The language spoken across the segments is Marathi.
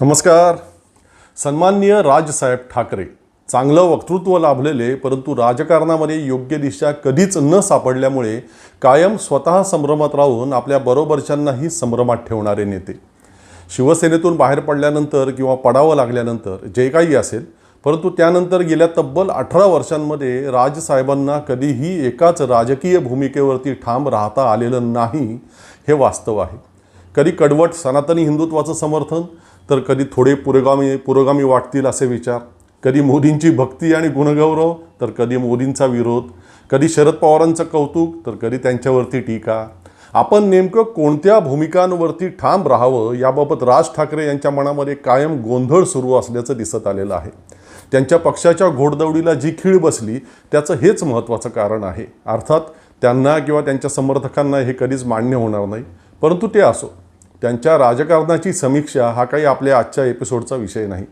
नमस्कार. सन्माननीय राजसाहेब ठाकरे चांगलं वक्तृत्व लाभलेले परंतु राजकारणामध्ये योग्य दिशा कधीच न सापडल्यामुळे कायम स्वतः संभ्रमात राहून आपल्या बरोबरच्यांनाही संभ्रमात ठेवणारे नेते. शिवसेनेतून बाहेर पडल्यानंतर किंवा पडावं लागल्यानंतर जे काही असेल परंतु त्यानंतर गेल्या तब्बल अठरा वर्षांमध्ये राजसाहेबांना कधीही एकाच राजकीय भूमिकेवरती ठाम राहता आलेलं नाही हे वास्तव आहे. कधी कडवट सनातनी हिंदुत्वाचं समर्थन तर कधी थोडे पुरोगामी पुरोगामी वाटतील असे विचार. कधी मोदींची भक्ती आणि गुणगौरव तर कधी मोदींचा विरोध. कधी शरद पवारांचं कौतुक तर कधी त्यांच्यावरती टीका. आपण नेमकं कोणत्या भूमिकांवरती ठाम राहावं याबाबत राज ठाकरे यांच्या मनामध्ये कायम गोंधळ सुरू असल्याचं दिसत आलेलं आहे. त्यांच्या पक्षाच्या घोडदौडीला जी खीळ बसली त्याचं हेच महत्त्वाचं कारण आहे. अर्थात त्यांना किंवा त्यांच्या समर्थकांना हे कधीच मान्य होणार नाही. परंतु ते असो. त्यांच्या राजकारणाची समीक्षा हा काही आपल्या आजच्या एपिसोडचा विषय नाही.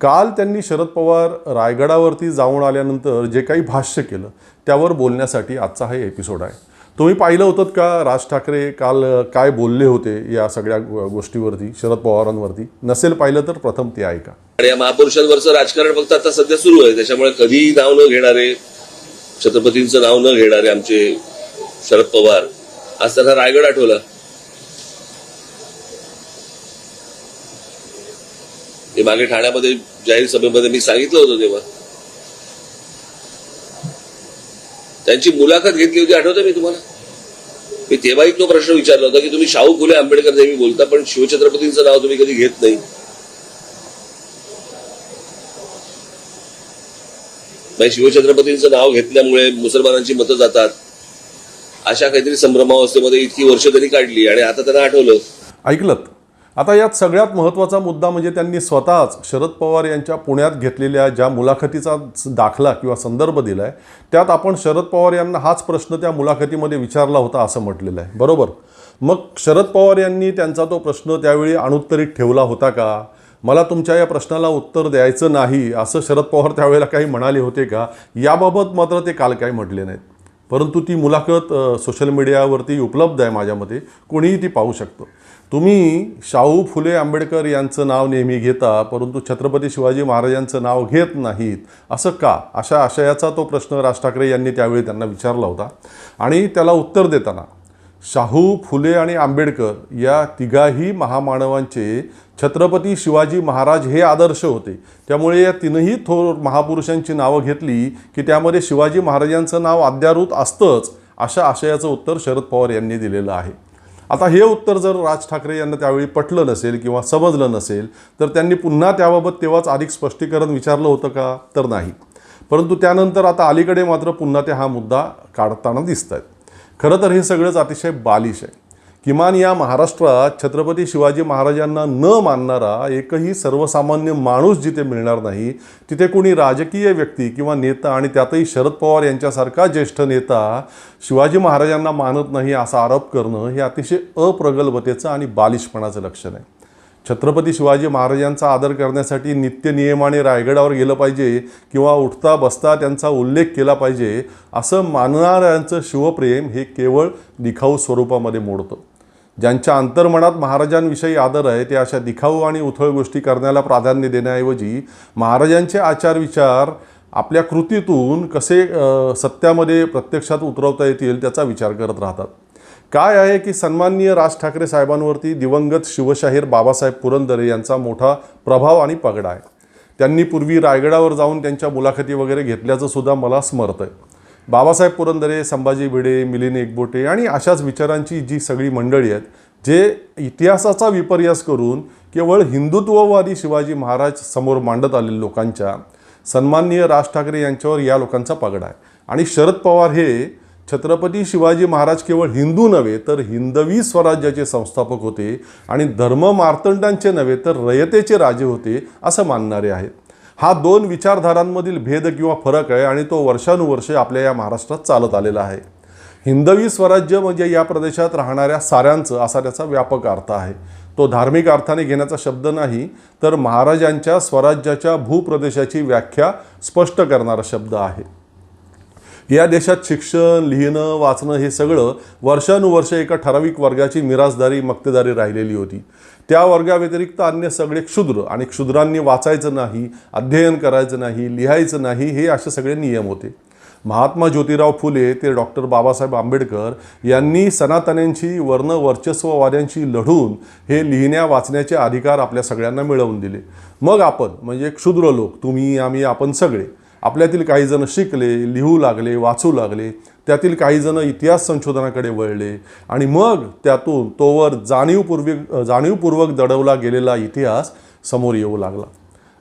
काल त्यांनी शरद पवार रायगडावरती जाऊन आल्यानंतर जे काही भाष्य केलं त्यावर बोलण्यासाठी आजचा हा एपिसोड आहे. तुम्ही पाहिलं होतं का राज ठाकरे काल काय बोलले होते या सगळ्या गोष्टीवरती शरद पवारांवरती? नसेल पाहिलं तर प्रथम ते ऐका. आणि या महापुरुषांवरचं राजकारण फक्त आता सध्या सुरू आहे. त्याच्यामुळे कधीही नाव न घेणारे छत्रपतींचं नाव न घेणारे आमचे शरद पवार आज त्यांना रायगड आठवला. ते मागे ठाण्यामध्ये जाहीर सभेमध्ये मी सांगितलं होतं तेव्हा. त्यांची मुलाखत घेतली होती आठवतं मी तुम्हाला? मी तेव्हाही तो प्रश्न विचारला होता की तुम्ही शाहू फुले आंबेडकर नेहमी बोलता पण शिवछत्रपतींचं नाव तुम्ही कधी घेत नाही. म्हणजे शिवछत्रपतींचं नाव घेतल्यामुळे मुसलमानांची मतं जातात. अशा काहीतरी संभ्रमावस्थेमध्ये इतकी वर्ष तरी काढली आणि आता त्यांना आठवलं. ऐकलं आता यात सगळ्यात महत्त्वाचा मुद्दा म्हणजे त्यांनी स्वतःच शरद पवार यांच्या पुण्यात घेतलेल्या ज्या मुलाखतीचा दाखला किंवा संदर्भ दिला आहे त्यात आपण शरद पवार यांना हाच प्रश्न त्या मुलाखतीमध्ये विचारला होता असं म्हटलेलं आहे. बरोबर? मग शरद पवार यांनी त्यांचा तो प्रश्न त्यावेळी अणुत्तरीत ठेवला होता का? मला तुमच्या या प्रश्नाला उत्तर द्यायचं नाही असं शरद पवार त्यावेळेला काही म्हणाले होते का? याबाबत मात्र ते काल काही म्हटले नाहीत. परंतु ती मुलाखत सोशल मीडियावरती उपलब्ध आहे माझ्यामध्ये कोणीही ती पाहू शकतं. तुम्ही शाहू फुले आंबेडकर यांचं नाव नेहमी घेता परंतु छत्रपती शिवाजी महाराजांचं नाव घेत नाहीत. असं का? अशा आशयाचा तो प्रश्न राज ठाकरे यांनी त्यावेळी त्यांना विचारला होता. आणि त्याला उत्तर देताना शाहू फुले आणि आंबेडकर या तिघाही महामानवांचे छत्रपती शिवाजी महाराज हे आदर्श होते. त्यामुळे या तीनही थोर महापुरुषांची नावं घेतली की त्यामध्ये शिवाजी महाराजांचं नाव अद्यारूत असतंच अशा आशयाचं उत्तर शरद पवार यांनी दिलेलं आहे. आता हे उत्तर जर राज ठाकरे यांना त्यावेळी पटलं नसेल किंवा समजलं नसेल तर त्यांनी पुन्हा त्याबाबत तेव्हाच अधिक स्पष्टीकरण विचारलं होतं का? तर नाही. परंतु त्यानंतर आता अलीकडे मात्र पुन्हा ते हा मुद्दा काढताना दिसत आहेत खरं तर हे सगळंच अतिशय बालिश आहे. किमान या महाराष्ट्रात छत्रपती शिवाजी महाराजांना न मानणारा एकही सर्वसामान्य माणूस जिथे मिळणार नाही तिथे कोणी राजकीय व्यक्ती किंवा नेता आणि त्यातही शरद पवार यांच्यासारखा ज्येष्ठ नेता शिवाजी महाराजांना मानत नाही असा आरोप करणं हे अतिशय अप्रगल्भतेचं आणि बालिशपणाचं लक्षण आहे. छत्रपती शिवाजी महाराजांचा आदर करण्यासाठी नित्य नियमाने रायगडावर गेलं पाहिजे किंवा उठता बसता त्यांचा उल्लेख केला पाहिजे असं मानणाऱ्यांचं शिवप्रेम हे केवळ दिखाऊ स्वरूपामध्ये मोडतं. ज्यांच्या अंतर्मनात महाराजांविषयी आदर आहे ते अशा दिखाऊ आणि उथळ गोष्टी करण्याला प्राधान्य देण्याऐवजी महाराजांचे आचार विचार आपल्या कृतीतून कसे सत्यामध्ये प्रत्यक्षात उतरवता येतील त्याचा विचार करत राहतात. काय आहे की सन्माननीय राज ठाकरे साहेबांवरती दिवंगत शिवशाहीर बाबासाहेब पुरंदरे यांचा मोठा प्रभाव आणि पगडा आहे. त्यांनी पूर्वी रायगडावर जाऊन त्यांच्या मुलाखती वगैरे घेतल्याचं सुद्धा मला स्मरत आहे बाबासाहेब पुरंदरे संभाजी भिडे मिलिंद एकबोटे आणि अशाच विचारांची जी सगळी मंडळी आहेत जे इतिहासाचा विपर्यास करून केवळ हिंदुत्ववादी शिवाजी महाराज समोर मांडत आलेल्या लोकांच्या सन्माननीय राज ठाकरे यांच्यावर या लोकांचा पगडा आहे. आणि शरद पवार हे छत्रपती शिवाजी महाराज केवळ हिंदू नव्हे तर हिंदवी स्वराज्याचे संस्थापक होते आणि धर्म मार्तंडांचे नव्हे तर रयतेचे राजे होते असं मानणारे आहेत. हा दोन विचारधारांमधील भेद किंवा फरक आहे आणि तो वर्षानुवर्षे आपल्या या महाराष्ट्रात चालत आलेला आहे. हिंदवी स्वराज्य म्हणजे या प्रदेशात राहणाऱ्या साऱ्यांचं असा त्याचा व्यापक अर्थ आहे. तो धार्मिक अर्थाने घेण्याचा शब्द नाही तर महाराजांच्या स्वराज्याच्या भूप्रदेशाची व्याख्या स्पष्ट करणारा शब्द आहे. या देशात शिक्षण लिहिणं वाचणं हे सगळं वर्षानुवर्षे एका ठराविक वर्गाची मिरासदारी मक्तेदारी राहिलेली होती. त्या वर्गाव्यतिरिक्त अन्य सगळे क्षुद्र आणि क्षुद्रांनी वाचायचं नाही अध्ययन करायचं नाही लिहायचं नाही हे असे सगळे नियम होते. महात्मा ज्योतिराव फुले ते डॉक्टर बाबासाहेब आंबेडकर यांनी सनातन्यांशी वर्ण वर्चस्ववाद्यांशी लढून हे लिहिण्या वाचण्याचे अधिकार आपल्या सगळ्यांना मिळवून दिले. मग आपण म्हणजे क्षुद्र लोक तुम्ही आम्ही आपण सगळे आपल्यातील काहीजण शिकले लिहू लागले वाचू लागले त्यातील काही जण इतिहास संशोधनाकडे वळले आणि मग त्यातून तोवर जाणीवपूर्वक जाणीवपूर्वक दडवला गेलेला इतिहास समोर येऊ लागला.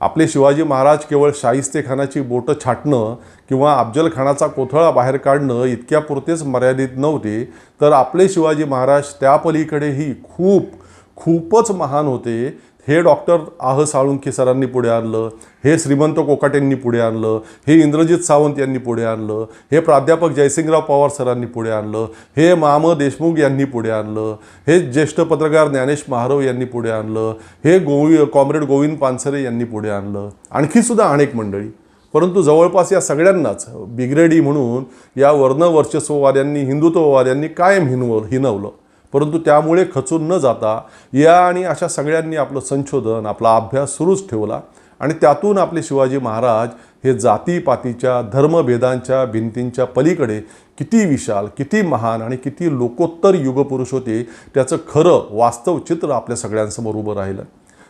आपले शिवाजी महाराज केवळ शाहिस्तेखानाची बोटं छाटणं किंवा अफजलखानाचा कोथळा बाहेर काढणं इतक्यापुरतेच मर्यादित नव्हते तर आपले शिवाजी महाराज त्यापलीकडेही खूप खूपच महान होते हे डॉक्टर आह साळुंखे सरांनी पुढे आणलं हे श्रीमंत कोकाटेंनी पुढे आणलं हे इंद्रजित सावंत यांनी पुढे आणलं हे प्राध्यापक जयसिंगराव पवार सरांनी पुढे आणलं हे माम देशमुख यांनी पुढे आणलं हे ज्येष्ठ पत्रकार ज्ञानेश महारव यांनी पुढे आणलं हे गोवि कॉम्रेड गोविंद पानसरे यांनी पुढे आणलं. आणखीसुद्धा अनेक मंडळी. परंतु जवळपास या सगळ्यांनाच बिग्रेडी म्हणून या वर्ण वर्चस्ववाद्यांनी हिंदुत्ववाद्यांनी कायम हिनव हिनवलं. परंतु त्यामुळे खचून न जाता या आणि अशा सगळ्यांनी आपलं संशोधन आपला अभ्यास सुरूच ठेवला आणि त्यातून आपले शिवाजी महाराज हे जातीपातीच्या धर्मभेदांच्या भिंतींच्या पलीकडे किती विशाल किती महान आणि किती लोकोत्तर युगपुरुष होते त्याचं खरं वास्तव चित्र आपल्या सगळ्यांसमोर उभं राहिलं.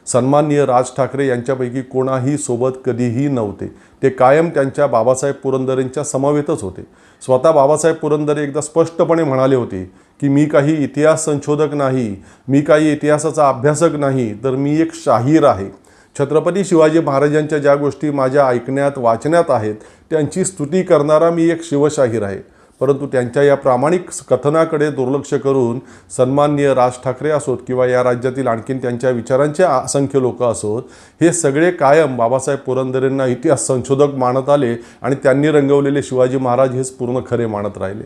सन्माननीय राज ठाकरे यांच्यापैकी कोणाही सोबत कधीही नव्हते. ते कायम त्यांच्या बाबासाहेब पुरंदरेंच्या समवेतच होते. स्वतः बाबासाहेब पुरंदरे एकदा स्पष्टपणे म्हणाले होते की मी काही इतिहास संशोधक नाही मी काही इतिहासाचा अभ्यासक नाही तर मी एक शाहीर आहे. छत्रपती शिवाजी महाराजांच्या ज्या गोष्टी माझ्या ऐकण्यात वाचण्यात आहेत त्यांची स्तुती करणारा मी एक शिवशाहीर आहे. परंतु त्यांच्या या प्रामाणिक कथनाकडे दुर्लक्ष करून सन्माननीय राज ठाकरे असोत किंवा या राज्यातील आणखीन त्यांच्या विचारांचे असंख्य लोक असोत हे सगळे कायम बाबासाहेब पुरंदरेंना इतिहास संशोधक मानत आले आणि त्यांनी रंगवलेले शिवाजी महाराज हेच पूर्ण खरे मानत राहिले.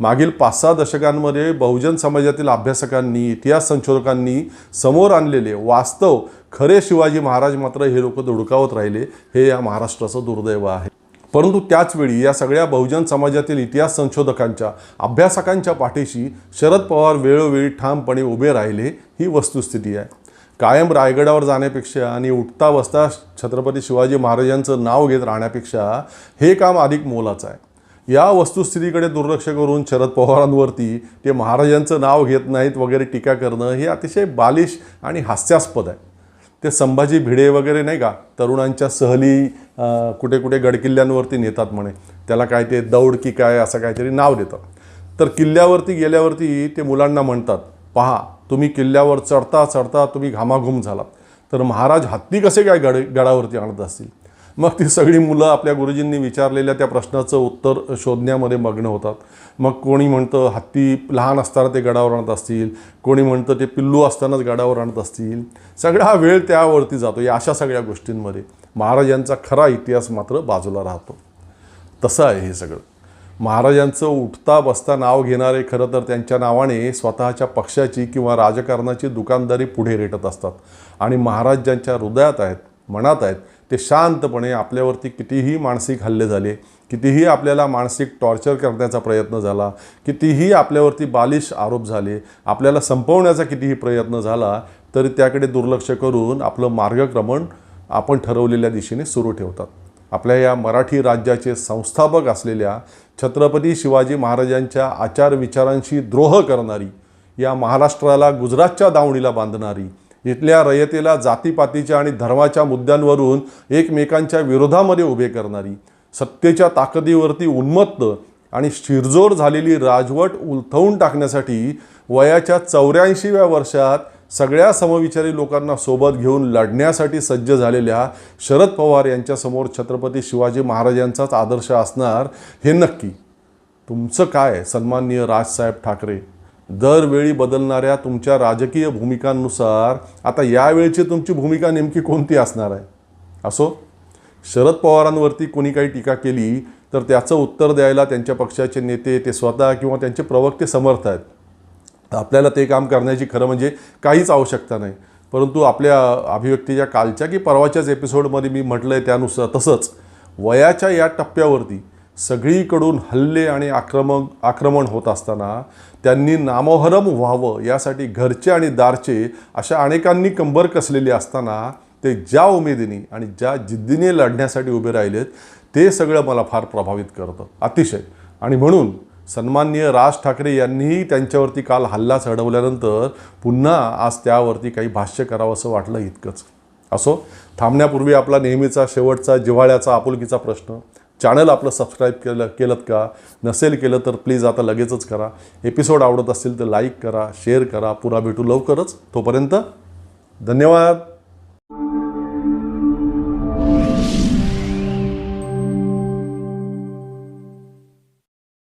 मागील पाच सहा दशकांमध्ये बहुजन समाजातील अभ्यासकांनी इतिहास संशोधकांनी समोर आणलेले वास्तव खरे शिवाजी महाराज मात्र हे लोक धुडकावत राहिले हे या महाराष्ट्राचं दुर्दैव आहे. परंतु त्याचवेळी या सगळ्या बहुजन समाजातील इतिहास संशोधकांच्या अभ्यासकांच्या पाठीशी शरद पवार वेळोवेळी ठामपणे उभे राहिले ही वस्तुस्थिती आहे. कायम रायगडावर जाण्यापेक्षा आणि उठता बसता छत्रपती शिवाजी महाराजांचं नाव घेत राहण्यापेक्षा हे काम अधिक मोलाचं आहे. या वस्तुस्थितीकडे दुर्लक्ष करून शरद पवारांवरती ते महाराजांचं नाव घेत नाहीत वगैरे टीका करणं हे अतिशय बालिश आणि हास्यास्पद आहे. ते संभाजी भिडे वगैरे नाही का तरुणांच्या सहली कुठे कुठे गडकिल्ल्यांवरती नेतात म्हणे. त्याला काय ते दौड की काय असं काहीतरी नाव देतात. तर किल्ल्यावरती गेल्यावरती ते मुलांना म्हणतात पहा तुम्ही किल्ल्यावर चढता चढता तुम्ही घामाघूम झालात. तर महाराज हत्ती कसे काय गड गडावरती आणत असतील? मग ती सगळी मुलं आपल्या गुरुजींनी विचारलेल्या त्या प्रश्नाचं उत्तर शोधण्यामध्ये मग्न होतात. मग कोणी म्हणतं हत्ती लहान असताना ते गडावर आणत असतील. कोणी म्हणतं ते पिल्लू असतानाच गडावर आणत असतील. सगळा वेळ त्यावरती जातो या अशा सगळ्या गोष्टींमध्ये. महाराजांचा खरा इतिहास मात्र बाजूला राहतो. तसं आहे हे सगळं. महाराजांचं उठता बसता नाव घेणारे खरं तर त्यांच्या नावाने स्वतःच्या पक्षाची किंवा राजकारणाची दुकानदारी पुढे रेटत असतात. आणि महाराज ज्यांच्या हृदयात आहेत मनात आहेत ते शांतपणे आपल्यावरती कितीही मानसिक हल्ले झाले कितीही आपल्याला मानसिक टॉर्चर करण्याचा प्रयत्न झाला कितीही आपल्यावरती बालिश आरोप झाले आपल्याला संपवण्याचा कितीही प्रयत्न झाला तरी त्याकडे दुर्लक्ष करून आपलं मार्गक्रमण आपण ठरवलेल्या दिशेने सुरू ठेवतात. आपल्या या मराठी राज्याचे संस्थापक असलेल्या छत्रपती शिवाजी महाराजांच्या आचार विचारांशी द्रोह करणारी या महाराष्ट्राला गुजरातच्या दावणीला बांधणारी इथल्या रयतेला जातीपातीच्या आणि धर्माच्या मुद्द्यांवरून एकमेकांच्या विरोधामध्ये उभे करणारी सत्तेच्या ताकदीवरती उन्मत्त आणि शिरजोर झालेली राजवट उलथवून टाकण्यासाठी वयाच्या चौऱ्याऐंशीव्या वर्षात सगळ्या समविचारी लोकांना सोबत घेऊन लढण्यासाठी सज्ज झालेल्या शरद पवार यांच्यासमोर छत्रपती शिवाजी महाराजांचाच आदर्श असणार हे नक्की. तुमचं काय सन्माननीय राजसाहेब ठाकरे? दरवेळी बदलणाऱ्या तुमच्या राजकीय भूमिकांनुसार आता यावेळची तुमची भूमिका नेमकी कोणती असणार आहे? असो शरद पवारांवरती कोणी काही टीका केली तर त्याचं उत्तर द्यायला त्यांच्या पक्षाचे नेते ते स्वतः किंवा त्यांचे प्रवक्ते समर्थ आहेत. आपल्याला ते काम करण्याची खरं म्हणजे काहीच आवश्यकता नाही. परंतु आपल्या अभिव्यक्तीच्या कालच्या की परवाच्याच एपिसोडमध्ये मी म्हटलं आहे त्यानुसार तसंच वयाच्या या टप्प्यावरती सगळीकडून हल्ले आणि आक्रमक आक्रमण होत असताना त्यांनी नामोहरम व्हावं यासाठी घरचे आणि दारचे अशा अनेकांनी कंबर कसलेली असताना ते ज्या उमेदीने आणि ज्या जिद्दीने लढण्यासाठी उभे राहिलेत ते सगळं मला फार प्रभावित करतं. अतिशय. आणि म्हणून सन्माननीय राज ठाकरे यांनीही त्यांच्यावरती काल हल्ला चढवल्यानंतर पुन्हा आज त्यावरती काही भाष्य करावं असं वाटलं इतकंच. असो थांबण्यापूर्वी आपला नेहमीचा शेवटचा जिव्हाळ्याचा आपुलकीचा प्रश्न चॅनल आपलं सबस्क्राईब केलं केलं का? नसेल केलं तर प्लीज आता लगेचच करा. एपिसोड आवडत असतील तर लाईक करा शेअर करा. पुरा भेटू लवकरच. तोपर्यंत धन्यवाद.